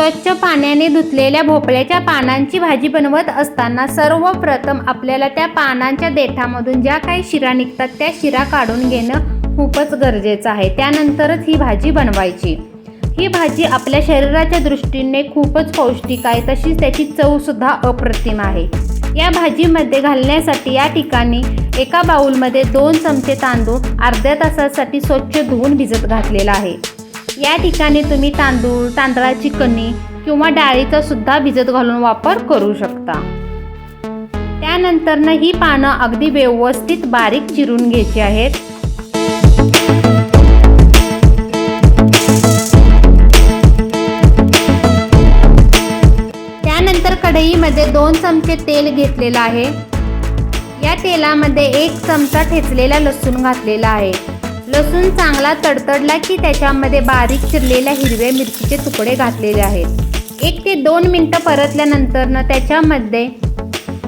स्वच्छ पाण्याने धुतलेल्या भोपळ्याच्या पानांची भाजी बनवत असताना सर्वप्रथम आपल्याला त्या पानांच्या देठामधून ज्या काही शिरा निघतात त्या शिरा काढून घेणं खूपच गरजेचं आहे. त्यानंतरच ही भाजी बनवायची. ही भाजी आपल्या शरीराच्या दृष्टीने खूपच पौष्टिक आहे तशीच त्याची चवसुद्धा अप्रतिम आहे. या भाजीमध्ये घालण्यासाठी या ठिकाणी एका बाऊलमध्ये दोन चमचे तांदूळ अर्ध्या तासासाठी स्वच्छ धुवून भिजत घातलेला आहे. या ठिकाणी तुम्ही तांदूळ तांदळाची कणी किंवा डाळीचा सुद्धा भिजत घालून वापर करू शकता. त्यानंतरनं ही पानं अगदी व्यवस्थित बारीक चिरून घ्यायची आहेत. त्यानंतर कढईमध्ये दोन चमचे तेल घेतलेलं आहे. या तेलामध्ये एक चमचा ठेचलेला लसूण घातलेला आहे. लसूण चांगला तडतडला की त्याच्यामध्ये बारीक चिरलेल्या हिरव्या मिरचीचे तुकडे घातलेले आहेत. एक ते दोन मिनटं परतल्यानंतरनं त्याच्यामध्ये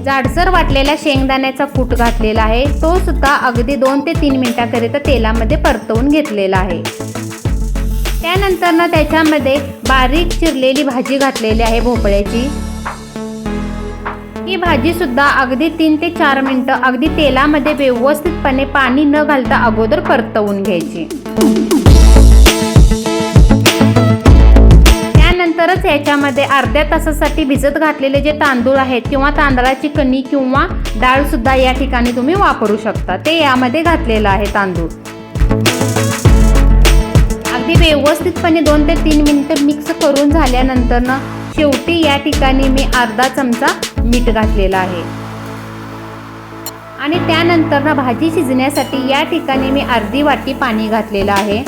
जाडसर वाटलेल्या शेंगदाण्याचा कूट घातलेला आहे. तो सुद्धा अगदी दोन ते तीन मिनटाकरिता तेलामध्ये परतवून घेतलेला आहे. त्यानंतरनं त्याच्यामध्ये बारीक चिरलेली भाजी घातलेली आहे भोपळ्याची. ही भाजी सुद्धा अगदी तीन ते चार मिनटं अगदी तेलामध्ये व्यवस्थितपणे पाणी न घालता अगोदर परतवून घ्यायची. त्यानंतरच याच्यामध्ये अर्ध्या तासासाठी भिजत घातलेले जे तांदूळ आहेत किंवा तांदळाची कणी किंवा डाळ सुद्धा या ठिकाणी तुम्ही वापरू शकता. ते यामध्ये घातलेलं आहे तांदूळ. अगदी व्यवस्थितपणे दोन ते तीन मिनिटं मिक्स करून झाल्यानंतरनं शेवटी या ठिकाणी मी अर्धा चमचा मीठ घातलेला आहे. आणि त्यानंतरनं भाजी शिजण्यासाठी या ठिकाणी मी अर्धी वाटी पाणी घातलेलं आहे.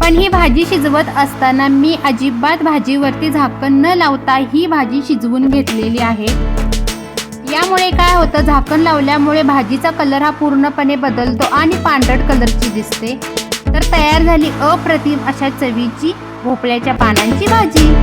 पण ही भाजी शिजवत असताना मी अजिबात भाजीवरती झाकण न लावता ही भाजी शिजवून घेतलेली आहे. यामुळे काय होतं झाकण लावल्यामुळे भाजीचा कलर हा पूर्णपणे बदलतो आणि पांढरट कलरची दिसते. तर तयार झाली अप्रतिम अशा चवीची भोपळ्याच्या पानांची भाजी.